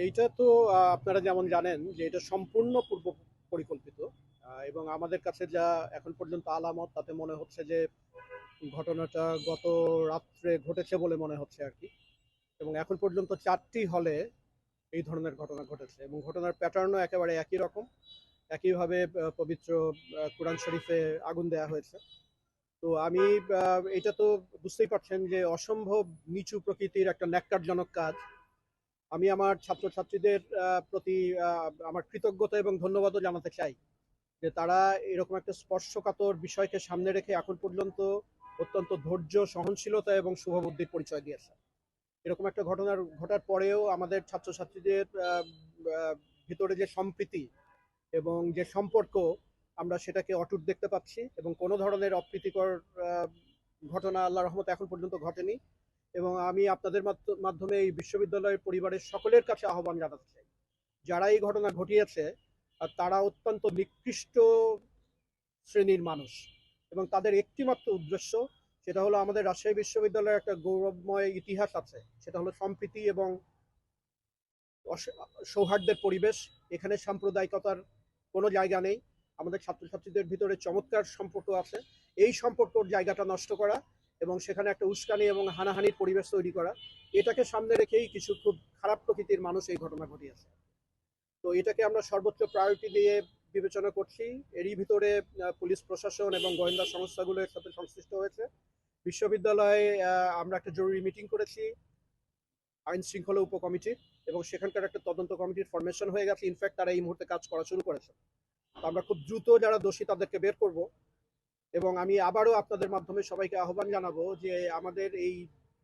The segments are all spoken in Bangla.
এইটা তো আপনারা যেমন জানেন যে এটা সম্পূর্ণ পূর্ব পরিকল্পিত। এবং আমাদের কাছে যা এখন পর্যন্ত আলামত, তাতে মনে হচ্ছে যে ঘটনাটা গত রাত্রে ঘটেছে বলে মনে হচ্ছে আর কি। এবং এখন পর্যন্ত চারটি হলে এই ধরনের ঘটনা ঘটেছে। এবং ঘটনার প্যাটার্নও একেবারে একই রকম। একইভাবে পবিত্র কোরআন শরীফে আগুন দেওয়া হয়েছে। তো আমি এটা তো বুঝতেই পারছেন যে অসম্ভব নিচু প্রকৃতির একটা ন্যাক্কারজনক কাজ। আমি আমার ছাত্রছাত্রীদের প্রতি আমার কৃতজ্ঞতা এবং ধন্যবাদও জানাতে চাই যে তারা এরকম একটা স্পর্শকাতর বিষয়কে সামনে রেখে এখন পর্যন্ত অত্যন্ত ধৈর্য, সহনশীলতা এবং শুভবুদ্ধির পরিচয় দিয়েছে। এরকম একটা ঘটনার, ঘটার পরেও আমাদের ছাত্রছাত্রীদের ভিতরে যে সম্প্রীতি এবং যে সম্পর্ক, আমরা সেটাকে অটুট দেখতে পাচ্ছি এবং কোনো ধরনের অপ্রীতিকর ঘটনা আল্লাহ রহমত এখন পর্যন্ত ঘটেনি। এবং আমি আপনাদের মাধ্য- মাধ্যমে এই বিশ্ববিদ্যালয়ের পরিবারের সকলের কাছে আহ্বান জানাতে চাই। যারা এই ঘটনা ঘটিয়েছে তারা অত্যন্ত নিকৃষ্ট শ্রেণির মানুষ এবং তাদের একটিমাত্র উদ্দেশ্য, সেটা হলো আমাদের রাজশাহী বিশ্ববিদ্যালয়ের একটা গৌরবময় ইতিহাস আছে। সেটা হলো সম্প্রীতি এবং সৌহার্দ্যের পরিবেশ। এখানে সাম্প্রদায়িকতার কোনো জায়গা নেই। আমাদের ছাত্রছাত্রীদের ভিতরে চমৎকার সম্পর্ক আছে। এই সম্পর্কর জায়গাটা নষ্ট করা এবং সেখানে একটা উস্কানি এবং হানাহানির পরিবেশ তৈরি করা। এটাকে সামনে রেখেই কিছু খুব খারাপ প্রকৃতির মানুষ এই ঘটনা ঘটিয়েছে। তো এটাকে আমরা সর্বোচ্চ প্রায়োরিটি দিয়ে বিবেচনা করছি। এরই ভিতরে পুলিশ প্রশাসন এবং গোয়েন্দা সংস্থাগুলোর সাথে সংশ্লিষ্ট হয়েছে। বিশ্ববিদ্যালয়ে আমরা একটা জরুরি মিটিং করেছি আইন শৃঙ্খলা উপকমিটির এবং সেখানকার একটা তদন্ত কমিটির ফরমেশন হয়ে গেছে। ইনফ্যাক্ট তারা এই মুহূর্তে কাজ করা শুরু করেছে। আমরা খুব দ্রুত যারা দোষী তাদেরকে বের করব। এবং আমি আবারও আপনাদের মাধ্যমে সবাইকে আহ্বান জানাব যে আমাদের এই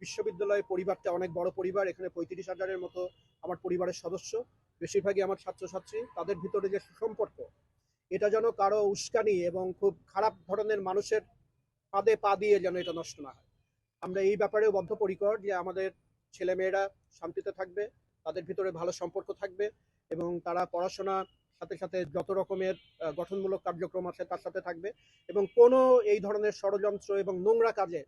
বিশ্ববিদ্যালয় পরিবারটা অনেক বড় পরিবার, এখানে পঁয়ত্রিশ হাজারের মতো আমার পরিবারের সদস্য, বেশিরভাগই আমার ছাত্রছাত্রী, তাদের ভিতরে যে সুসম্পর্ক, এটা যেন কারও উস্কানি এবং খুব খারাপ ধরনের মানুষের পাদে পা দিয়ে যেন এটা নষ্ট না হয়। আমরা এই ব্যাপারেও বদ্ধপরিকর যে আমাদের ছেলেমেয়েরা শান্তিতে থাকবে, তাদের ভিতরে ভালো সম্পর্ক থাকবে এবং তারা পড়াশোনা সাথে সাথে যত রকমের গঠনমূলক কার্যক্রম আছে তার সাথে থাকবে এবং কোনো এই ধরনের ষড়যন্ত্র এবং নোংরা কাজে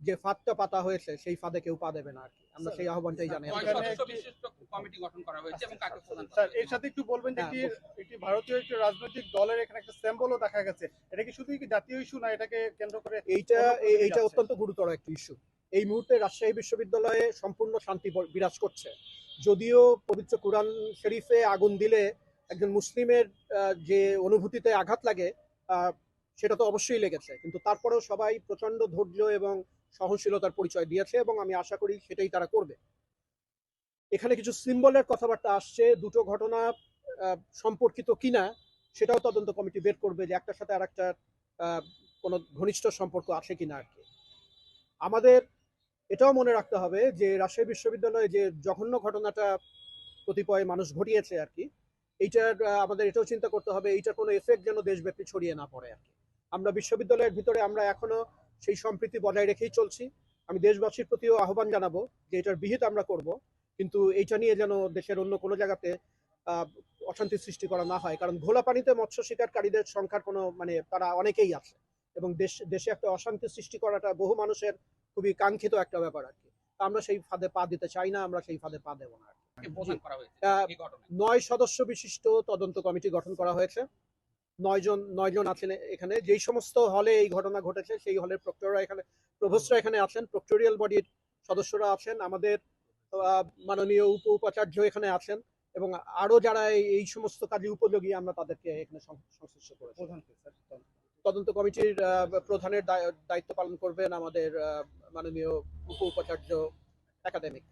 যে ফাঁদটা পাতা হয়েছে সেই ফাঁদে কেউ পা দেবে না আর কি। আমরা সেই আহ্বানটাই জানাই। কয়জন এখানে সদস্য একটি- বিশিষ্ট কমিটি গঠন করা হয়েছে এবং কাকে স্যার এর সাথে একটু বলবেন যে হ্যাঁ, একটি ভারতীয় একটি রাজনৈতিক দলের এখানে একটা স্যাম্বলও দেখা গেছে। এটা কি শুধুই কি জাতীয় ইস্যু না এটাকে কেন্দ্র করে এইটা এইটা অত্যন্ত গুরুতর একটা ইস্যু এই মুহূর্তে রাজশাহী বিশ্ববিদ্যালয়ে সম্পূর্ণ শান্তি বিরাজ করছে। যদিও পবিত্র কোরআন শরীফে আগুন দিলে একজন মুসলিমের যে অনুভূতিতে আঘাত লাগে সেটা তো অবশ্যই লেগেছে। কিন্তু তারপরেও সবাই প্রচণ্ড ধৈর্য এবং সহনশীলতার পরিচয় দিয়েছে এবং আমি আশা করি সেটাই তারা করবে। এখানে কিছু সিম্বলের কথাবার্তা আসছে। দুটো ঘটনা সম্পর্কিত কিনা সেটাও তদন্ত কমিটি বের করবে যে একটার সাথে আর একটা কোনো ঘনিষ্ঠ সম্পর্ক আছে কিনা আর কি। আমাদের এটাও মনে রাখতে হবে যে রাজশাহী বিশ্ববিদ্যালয়ে যে জঘন্য ঘটনাটা কতিপয় মানুষ ঘটিয়েছে আর কি এইটার আমাদের এটাও চিন্তা করতে হবে, এইটার কোনো এফেক্ট যেন দেশব্যাপী ছড়িয়ে না পড়ে আর কি। আমরা বিশ্ববিদ্যালয়ের ভিতরে আমরা এখনও সেই সম্প্রীতি বজায় রেখেই চলছি। আমি দেশবাসীর প্রতিও আহ্বান জানাব যে এটার বিহিত আমরা করব, কিন্তু এইটা নিয়ে যেন দেশের অন্য কোনো জায়গাতে অশান্তি সৃষ্টি করা না হয়। কারণ ঘোলা পানিতে মৎস্য শিকারকারীদের সংখ্যার কোনো মানে তারা অনেকেই আছে। এবং দেশ, দেশে একটা অশান্তি সৃষ্টি করাটা বহু মানুষের খুবই কাঙ্ক্ষিত একটা ব্যাপার আর কি। আমরা সেই ফাঁদে পা দিতে চাই না, আমরা সেই ফাঁদে পা দেবো না করা ঘটনায়। নয় সদস্য বিশিষ্ট তদন্ত কমিটি গঠন করা হয়েছে। নয় জন নয় জন আছেন এখানে। যেই সমস্ত হলে এই ঘটনা ঘটেছে সেই হলের প্রক্টররা এখানে প্রভোস্টরা এখানে আছেন। প্রক্টোরিয়াল বডির সদস্যরা আছেন। আমাদের মাননীয় উপ উপাচার্য এখানে আছেন এবং আরও যারা এই- সমস্ত কাজে উপযোগী আমরা তাদেরকে এখানে সংশ্লিষ্ট করেছি। প্রধান কে, স্যার? তদন্ত কমিটির আহ, প্রধানের দায়িত্ব পালন করবেন আমাদের আহ, মাননীয় উপ উপাচার্য একাডেমিক।